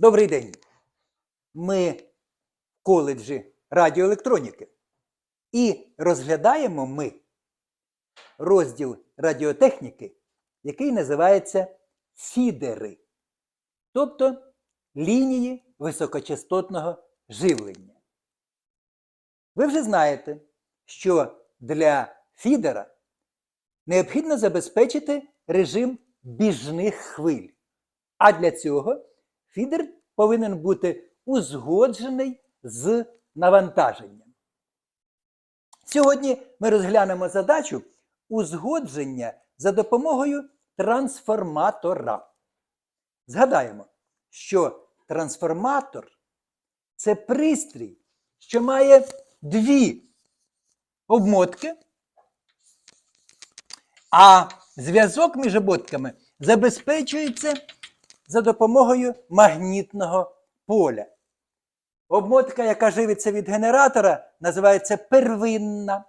Добрий день. Ми в коледжі радіоелектроніки. І розглядаємо ми розділ радіотехніки, який називається фідери, тобто лінії високочастотного живлення. Ви вже знаєте, що для фідера необхідно забезпечити режим біжних хвиль. А для цього фідер повинен бути узгоджений з навантаженням. Сьогодні ми розглянемо задачу узгодження за допомогою трансформатора. Згадаємо, що трансформатор це пристрій, що має дві обмотки, а зв'язок між обмотками забезпечується за допомогою магнітного поля. Обмотка, яка живиться від генератора, називається первинна.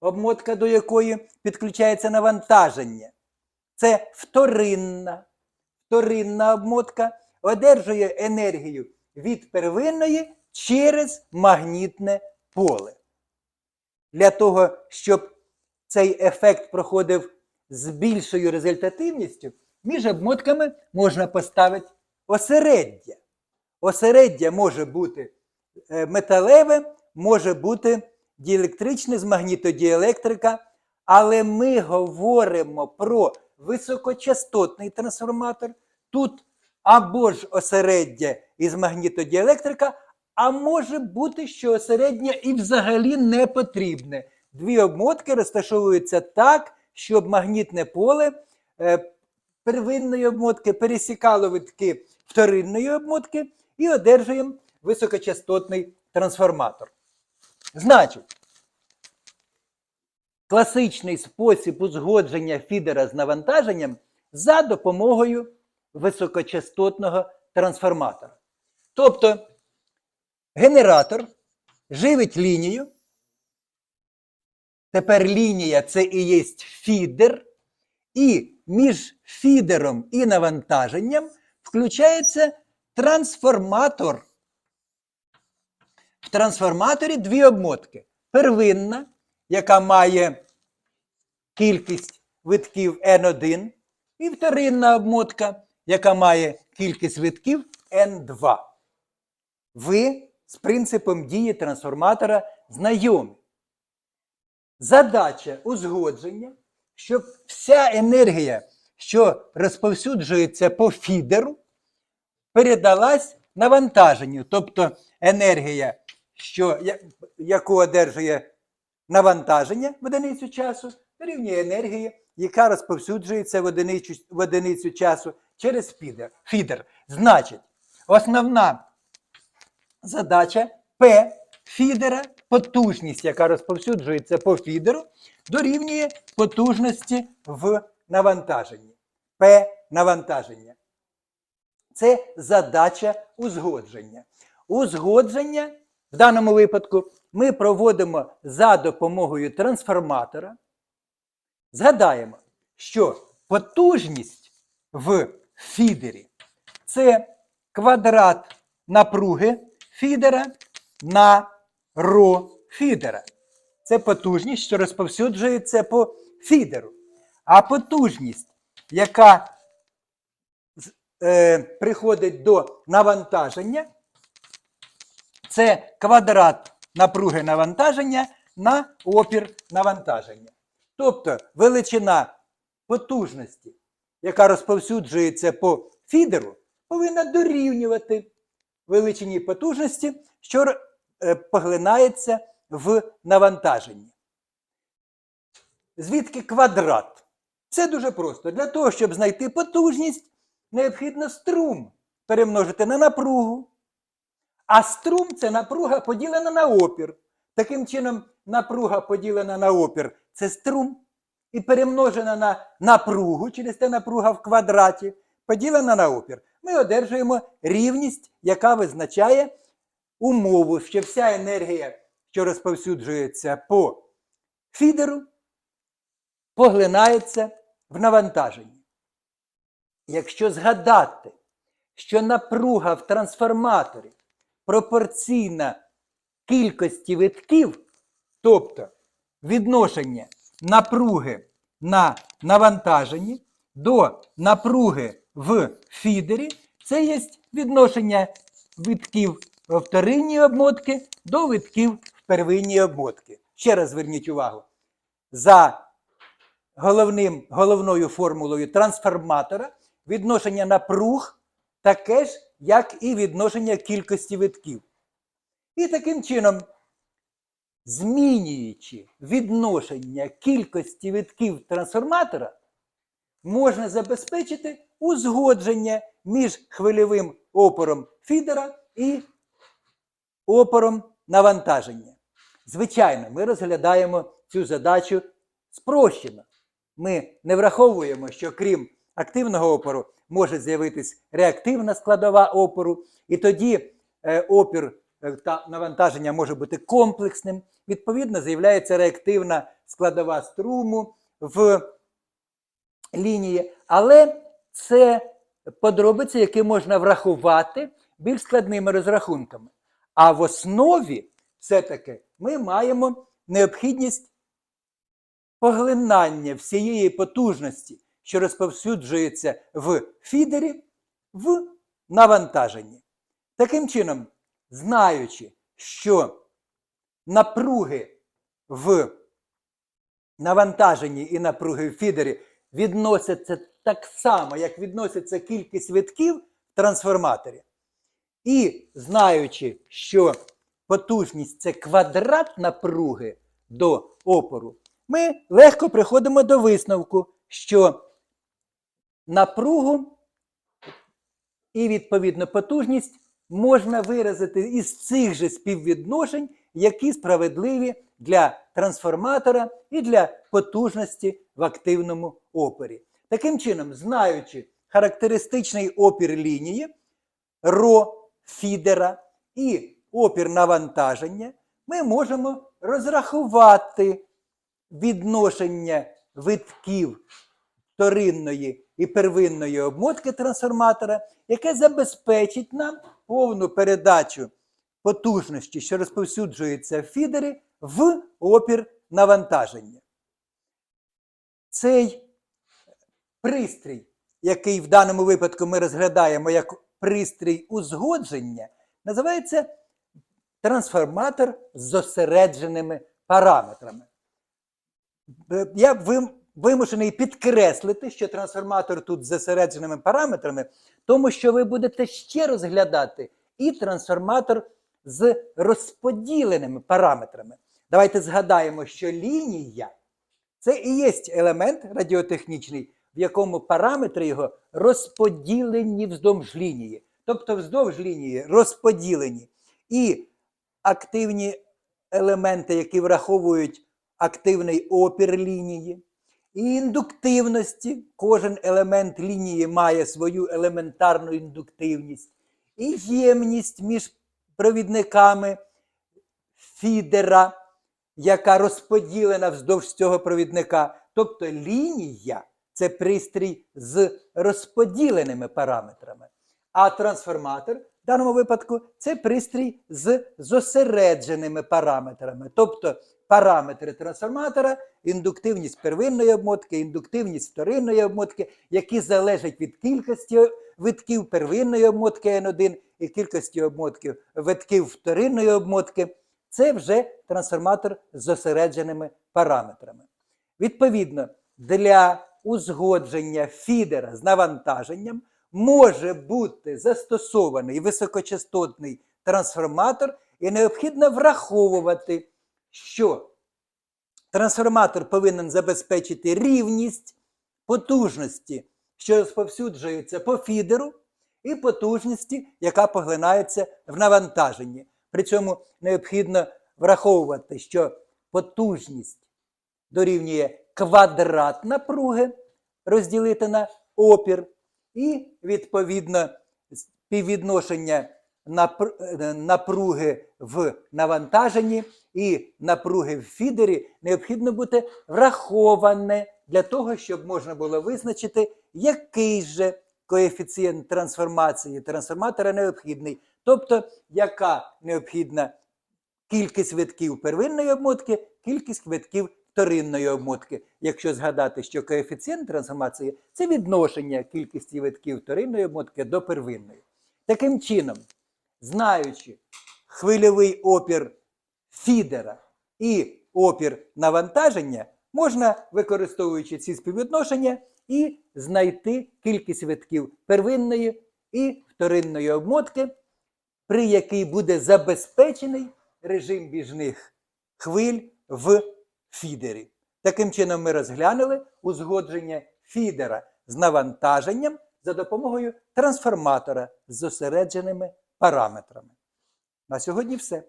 Обмотка, до якої підключається навантаження. Це вторинна. Вторинна обмотка одержує енергію від первинної через магнітне поле. Для того, щоб цей ефект проходив з більшою результативністю, між обмотками можна поставити осереддя. Осереддя може бути е, металеве, може бути діелектричне з магнітодіелектрика, але ми говоримо про високочастотний трансформатор. Тут або ж осереддя із магнітодіелектрика, а може бути, що осереддя і взагалі не потрібне. Дві обмотки розташовуються так, щоб магнітне поле е, первинної обмотки пересікало витки вторинної обмотки і одержуємо високочастотний трансформатор. Значить, класичний спосіб узгодження фідера з навантаженням за допомогою високочастотного трансформатора. Тобто генератор живить лінію. Тепер лінія це і є фідер, і між фідером і навантаженням включається трансформатор. В трансформаторі дві обмотки. Первинна, яка має кількість витків N1, і вторинна обмотка, яка має кількість витків N2. Ви з принципом дії трансформатора знайомі. Задача узгодження, щоб вся енергія, що розповсюджується по фідеру, передалась навантаженню. Тобто енергія, що, яку одержує навантаження в одиницю часу, дорівнює енергії, яка розповсюджується в одиницю, в одиницю часу через фідер. фідер. Значить, основна задача П фідера, потужність, яка розповсюджується по фідеру, дорівнює потужності в навантаженні. П навантаження. Це задача узгодження. Узгодження в даному випадку ми проводимо за допомогою трансформатора. Згадаємо, що потужність в фідері це квадрат напруги фідера на ро фідера. Це потужність, що розповсюджується по фідеру. А потужність, яка е, приходить до навантаження, це квадрат напруги навантаження на опір навантаження. Тобто величина потужності, яка розповсюджується по фідеру, повинна дорівнювати величині потужності, що поглинається в навантаженні. Звідки квадрат? Це дуже просто. Для того, щоб знайти потужність, необхідно струм перемножити на напругу. А струм це напруга поділена на опір. Таким чином, напруга поділена на опір це струм. І перемножена на напругу, через те напруга в квадраті, поділена на опір. Ми одержуємо рівність, яка визначає умову, що вся енергія, що розповсюджується по фідеру, поглинається в навантаженні. Якщо згадати, що напруга в трансформаторі пропорційна кількості витків, тобто відношення напруги на навантаженні до напруги в фідері, це є відношення витків в вторинній обмотки до витків в первинній обмотки. Ще раз зверніть увагу. За головним, головною формулою трансформатора відношення напруг таке ж, як і відношення кількості витків. І таким чином, змінюючи відношення кількості витків трансформатора, можна забезпечити узгодження між хвильовим опором фідера і опором навантаження. Звичайно, ми розглядаємо цю задачу спрощено. Ми не враховуємо, що крім активного опору може з'явитись реактивна складова опору, і тоді е, опір е, та навантаження може бути комплексним. Відповідно, з'являється реактивна складова струму в лінії, але це подробиці, які можна врахувати більш складними розрахунками. А в основі все-таки ми маємо необхідність поглинання всієї потужності, що розповсюджується в фідері, в навантаженні. Таким чином, знаючи, що напруги в навантаженні і напруги в фідері відносяться так само, як відноситься кількість витків в трансформаторі, і знаючи, що потужність це квадрат напруги до опору, ми легко приходимо до висновку, що напругу і відповідно потужність можна виразити із цих же співвідношень, які справедливі для трансформатора і для потужності в активному опорі. Таким чином, знаючи характеристичний опір лінії, ро фідера і опір навантаження, ми можемо розрахувати відношення витків вторинної і первинної обмотки трансформатора, яке забезпечить нам повну передачу потужності, що розповсюджується в фідері, в опір навантаження. Цей пристрій, який в даному випадку ми розглядаємо як пристрій узгодження, називається трансформатор з зосередженими параметрами. Е, Я вимушений підкреслити, що трансформатор тут з зосередженими параметрами, тому що ви будете ще розглядати і трансформатор з розподіленими параметрами. Давайте згадаємо, що лінія це і є елемент радіотехнічний, в якому параметри його розподілені вздовж лінії. Тобто вздовж лінії розподілені і активні елементи, які враховують активний опір лінії, і індуктивності. Кожен елемент лінії має свою елементарну індуктивність, і ємність між провідниками фідера, яка розподілена вздовж цього провідника. Тобто лінія це пристрій з розподіленими параметрами. А трансформатор в даному випадку це пристрій з зосередженими параметрами. Тобто параметри трансформатора, індуктивність первинної обмотки, індуктивність вторинної обмотки, які залежать від кількості витків первинної обмотки N1 і кількості обмотків витків вторинної обмотки. Це вже трансформатор з зосередженими параметрами. Відповідно, для узгодження фідера з навантаженням може бути застосований високочастотний трансформатор, і необхідно враховувати, що трансформатор повинен забезпечити рівність потужності, що розповсюджується по фідеру, і потужності, яка поглинається в навантаженні. При цьому необхідно враховувати, що потужність дорівнює квадрат напруги розділити на опір, і відповідно співвідношення е, напруги в навантаженні і напруги в фідері необхідно бути враховане для того, щоб можна було визначити, який же коефіцієнт трансформації. Трансформатора необхідний, тобто яка необхідна кількість витків первинної обмотки, кількість витків вторинної обмотки. Якщо згадати, що коефіцієнт трансформації це відношення кількості витків вторинної обмотки до первинної. Таким чином, знаючи хвильовий опір фідера і опір навантаження, можна, використовуючи ці співвідношення, і знайти кількість витків первинної і вторинної обмотки, при якій буде забезпечений режим біжних хвиль в фідері. Таким чином, ми розглянули узгодження фідера з навантаженням за допомогою трансформатора з зосередженими параметрами. На сьогодні все.